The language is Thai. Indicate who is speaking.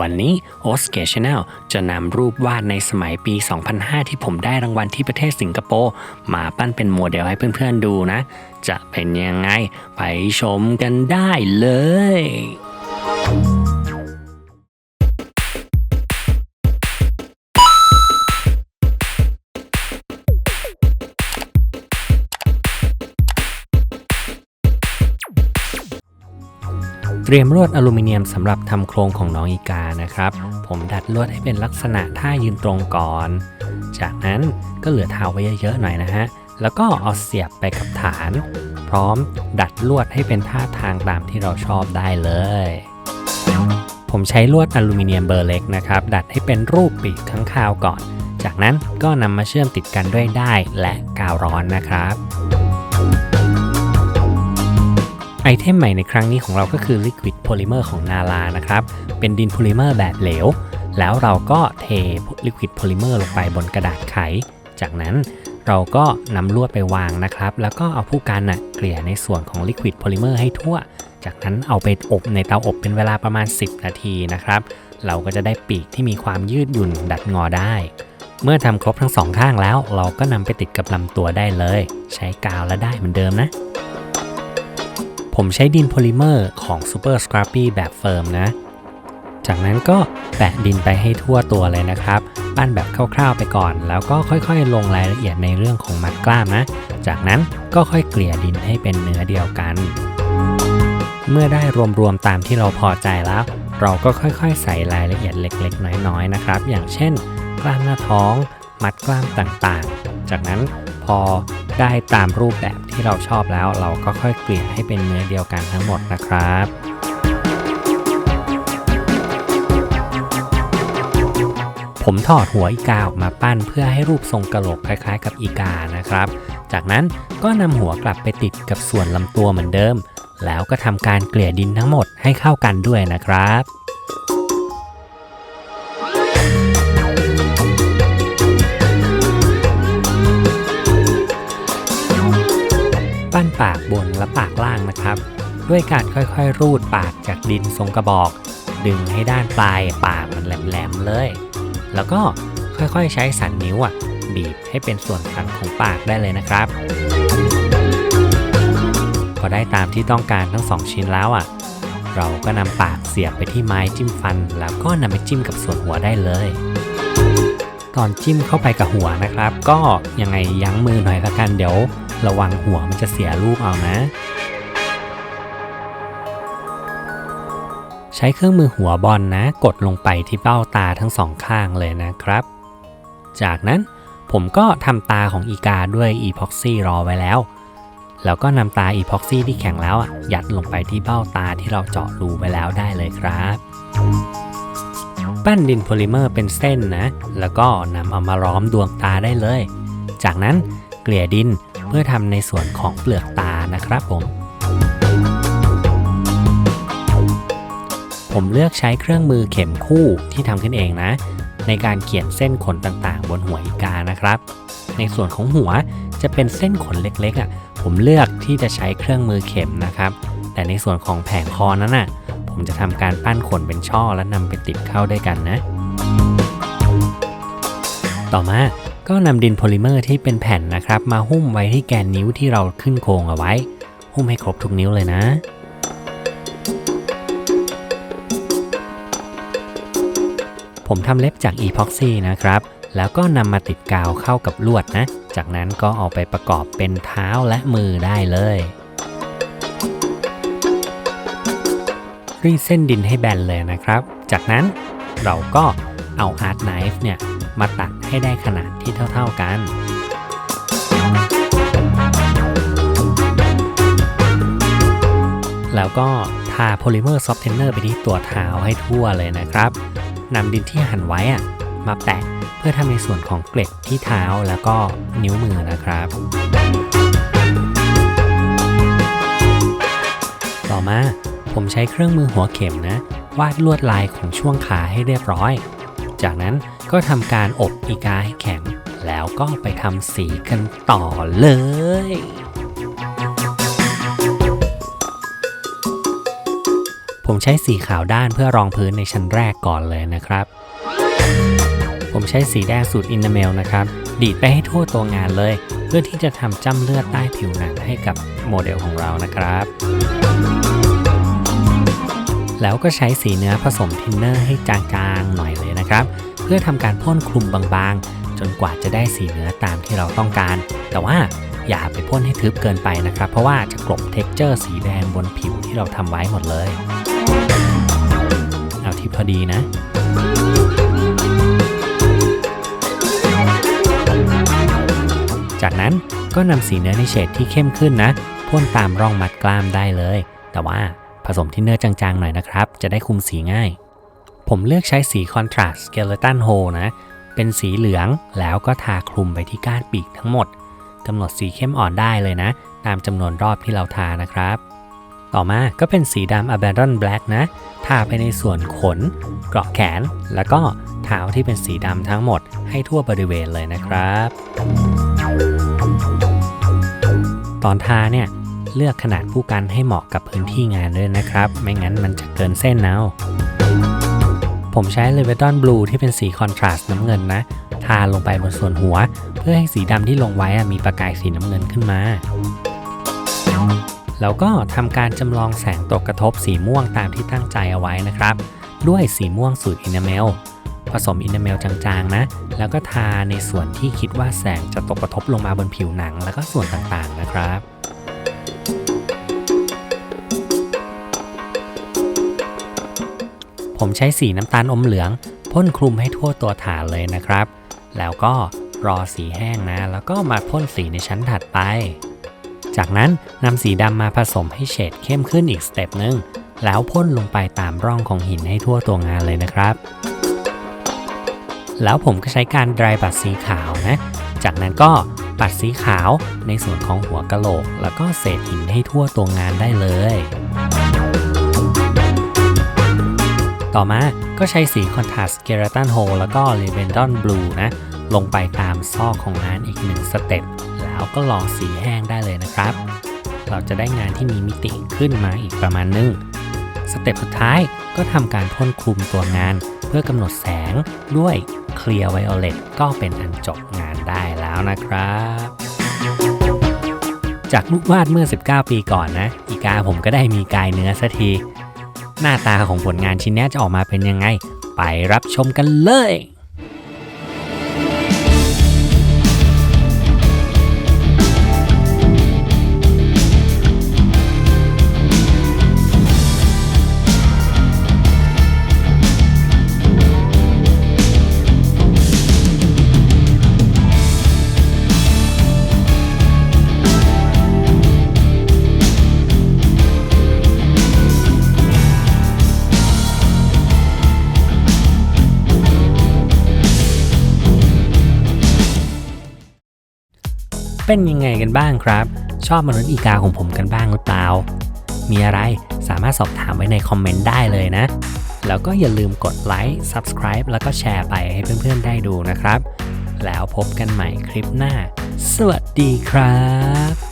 Speaker 1: วันนี้โอสเกชแนลจะนำรูปวาดในสมัยปี 2005 ที่ผมได้รางวัลที่ประเทศสิงคโปร์มาปั้นเป็นโมเดลให้เพื่อนๆดูนะ จะเป็นยังไง ไปชมกันได้เลย เตรียมลวดอลูมิเนียมสำหรับทำโครงของน้องอีกานะครับ ผมดัดลวดให้เป็นลักษณะท่ายืนตรงก่อน จากนั้นก็เหลือเท้าไว้เยอะๆหน่อยนะฮะ แล้วก็เอาเสียบไปกับฐาน พร้อมดัดลวดให้เป็นท่าทางตามที่เราชอบได้เลย ผมใช้ลวดอลูมิเนียมเบอร์เล็กนะครับ ดัดให้เป็นรูปปีกข้างคาวก่อน จากนั้นก็นำมาเชื่อมติดกันด้วยได้และกาวร้อนนะครับ ไอเทมใหม่ในครั้งนี้ของเราก็คือ Liquid Polymer ของนาลานะครับ เป็นดินโพลิเมอร์แบบเหลว แล้วเราก็เท Liquid Polymer ลงไปบนกระดาษไข จากนั้นเราก็นำลวดไปวางนะครับ แล้วก็เอาผู้กันน่ะเกลี่ยในส่วนของ Liquid Polymer ให้ทั่ว จากนั้นเอาไปอบในเตาอบเป็นเวลาประมาณ 10 นาทีนะครับ เราก็จะได้ปีกที่มีความยืดหยุ่นดัดงอได้เมื่อทำครบทั้งสองข้างแล้ว เราก็นำไปติดกับลำตัวได้เลย ใช้กาวและได้เหมือนเดิมนะ ผมใช้ดินโพลิเมอร์ของ Super Scrappy แบบเฟิร์มนะ จากนั้นก็แปะดินไปให้ทั่วตัวเลยนะครับ ปั้นแบบคร่าวๆไปก่อน แล้วก็ค่อยๆ ลงรายละเอียดในเรื่องของมัดกล้ามนะ จากนั้นก็ค่อยเกลี่ยดินให้เป็นเนื้อเดียวกัน เมื่อได้รวมๆตามที่เราพอใจแล้ว เราก็ค่อยๆ ใส่รายละเอียดเล็กๆ น้อยๆ นะครับ อย่างเช่น กล้ามหน้าท้อง มัดกล้ามต่างๆ จากนั้น พอได้ตามรูปแบบที่เราชอบแล้ว เราก็ค่อยเกลี่ยให้เป็นเนื้อเดียวกันทั้งหมดนะครับผมถอดหัวอีกาออกมาปั้นเพื่อให้รูปทรงกระโหลกคล้ายๆ กับอีกานะครับ จากนั้นก็นำหัวกลับไปติดกับส่วนลำตัวเหมือนเดิม แล้วก็ทำการเกลี่ยดินทั้งหมดให้เข้ากันด้วยนะครับ ปั้นปากบนและปากล่างนะครับ ด้วยการค่อยๆ รูดปากจากดินทรงกระบอก ดึงให้ด้านปลายปากมันแหลมๆเลย แล้วก็ค่อยๆใช้สันนิ้วอะบีบให้เป็นส่วนสันของปากได้เลยนะครับ พอได้ตามที่ต้องการทั้งสองชิ้นแล้วอะ เราก็นำปากเสียบไปที่ไม้จิ้มฟัน แล้วก็นำไปจิ้มกับส่วนหัวได้เลย ตอนจิ้มเข้าไปกับหัวนะครับ ก็ยังไงยั้งมือหน่อยละกันเดี๋ยว ระวังหัวมันจะเสียรูปเอานะ ใช้เครื่องมือหัวบอลนะ กดลงไปที่เบ้าตาทั้งสองข้างเลยนะครับ จากนั้นผมก็ทำตาของอีกาด้วยอีพ็อกซี่รอไว้แล้ว แล้วก็นำตาอีพ็อกซี่ที่แข็งแล้วอะ ยัดลงไปที่เบ้าตาที่เราเจาะรูไว้แล้วได้เลยครับ ปั้นดินโพลิเมอร์เป็นเส้นนะ แล้วก็นำเอามาล้อมดวงตาได้เลย จากนั้นเกลี่ยดิน เพื่อทำในส่วนของเปลือกตานะครับผม ผมเลือกใช้เครื่องมือเข็มคู่ที่ทำขึ้นเองนะ ในการเขียนเส้นขนต่างๆ บนหัวอีกานะครับ ในส่วนของหัวจะเป็นเส้นขนเล็กๆอะผมเลือกที่จะใช้เครื่องมือเข็มนะครับ แต่ในส่วนของแผงคอนั้นน่ะผมจะทำการปั้นขนเป็นช่อและนำไปติดเข้าด้วยกันนะ ต่อมา ก็นำดินโพลิเมอร์ที่เป็นแผ่นนะครับ มาหุ้มไว้ที่แกนนิ้วที่เราขึ้นโครงเอาไว้ หุ้มให้ครบทุกนิ้วเลยนะผมทำเล็บจากอีพ็อกซี่นะครับ แล้วก็นำมาติดกาวเข้ากับลวดนะ จากนั้นก็เอาไปประกอบเป็นเท้าและมือได้เลย รีดเส้นดินให้แบนเลยนะครับ จากนั้นเราก็ เอาอาร์ตไนฟ์เนี่ยมาตัดให้ได้ขนาดที่เท่าๆกันแล้วก็ทาโพลิเมอร์ซอฟเทนเนอร์ไปที่ตัวเท้าให้ทั่วเลยนะครับนำดินที่หั่นไว้อะมาแปะเพื่อทำในส่วนของเกล็ดที่เท้าแล้วก็นิ้วมือนะครับ ต่อมาผมใช้เครื่องมือหัวเข็มนะ วาดลวดลายของช่วงขาให้เรียบร้อย จากนั้นก็ทำการอบอีกาให้แข็ง แล้วก็ไปทำสีกันต่อเลยผมใช้สีขาวด้านเพื่อรองพื้นในชั้นแรกก่อนเลยนะครับ ผมใช้สีแดงสูตรอินเตอร์เมลนะครับ ดีดไปให้ทั่วตัวงานเลย เพื่อที่จะทำจ้ำเลือดใต้ผิวหนังให้กับโมเดลของเรานะครับ แล้วก็ใช้สีเนื้อผสมทินเนอร์ให้จางๆหน่อยเลย นะครับ เพื่อทำการพ่นคลุมบางๆ จนกว่าจะได้สีเนื้อตามที่เราต้องการ แต่ว่าอย่าไปพ่นให้ทึบเกินไปนะครับ เพราะว่าจะกลบเท็กเจอร์สีแดงบนผิวที่เราทำไว้หมดเลย เอาที่พอดีนะจากนั้นก็นำสีเนื้อในเฉดที่เข้มขึ้นนะพ่นตามร่องมัดกล้ามได้เลย แต่ว่าผสมที่เนื้อจางๆหน่อยนะครับ จะได้คุมสีง่าย ผมเลือกใช้สีคอนทราสต์สเกเลตันโฮนะ เป็นสีเหลืองแล้วก็ทาคลุมไปที่ก้านปีกทั้งหมดกำหนดสีเข้มอ่อนได้เลยนะ ตามจำนวนรอบที่เราทานะครับ ต่อมาก็เป็นสีดำ Abandon Black นะ ทาไปในส่วนขน เกราะแขน แล้วก็เท้าที่เป็นสีดำทั้งหมดให้ทั่วบริเวณเลยนะครับ ตอนทาเนี่ยเลือกขนาดผู้กันให้เหมาะกับพื้นที่งานด้วยนะครับ ไม่งั้นมันจะเกินเส้นเอา ผมใช้ l e v e t o n Blue ที่เป็นสีคอนทราสต์น้ำเงินนะ ทาลงไปบนส่วนหัว เพื่อให้สีดำที่ลงไว้มีประกายสีน้ำเงินขึ้นมา แล้วก็ทำการจำลองแสงตกกระทบสีม่วงตามที่ตั้งใจเอาไว้นะครับ ด้วยสีม่วงสูตรอินเ m เมลผสมอินเ m เมลจางๆนะ แล้วก็ทาในส่วนที่คิดว่าแสงจะตกกระทบลงมาบนผิวหนัง แล้วก็ส่วนต่างๆนะครับ ผมใช้สีน้ำตาลอมเหลืองพ่นคลุมให้ทั่วตัวฐานเลยนะครับ แล้วก็รอสีแห้งนะ แล้วก็มาพ่นสีในชั้นถัดไป จากนั้นนำสีดำมาผสมให้เฉดเข้มขึ้นอีกสเต็ปหนึ่งแล้วพ่นลงไปตามร่องของหินให้ทั่วตัวงานเลยนะครับ แล้วผมก็ใช้การดรายปัดสีขาวนะ จากนั้นก็ปัดสีขาวในส่วนของหัวกะโหลก แล้วก็เศษหินให้ทั่วตัวงานได้เลย ต่อมาก็ใช้สีคอนทราสต์เกราตันโฮแล้วก็เลเวนดอนบลูนะ ลงไปตามซอกของงานอีกหนึ่งสเต็ปแล้วก็รอสีแห้งได้เลยนะครับ เราจะได้งานที่มีมิติขึ้นมาอีกประมาณนึงสเต็ปสุดท้ายก็ทำการพ่นคลุมตัวงาน เพื่อกำหนดแสงด้วยเคลียร์ไวโอเลตก็เป็นอันจบงานได้แล้วนะครับ จากลูกวาดเมื่อ 19 ปีก่อนนะ อีกาผมก็ได้มีกายเนื้อสักที หน้าตาของผลงานชิ้นนี้จะออกมาเป็นยังไง ไปรับชมกันเลย เป็นยังไงกันบ้างครับ ชอบมนุษย์อีกาของผมกันบ้างหรือเปล่า มีอะไรสามารถสอบถามไว้ในคอมเมนต์ได้เลยนะ แล้วก็อย่าลืมกดไลค์ Subscribe แล้วก็แชร์ไปให้เพื่อนๆได้ดูนะครับ แล้วพบกันใหม่คลิปหน้า สวัสดีครับ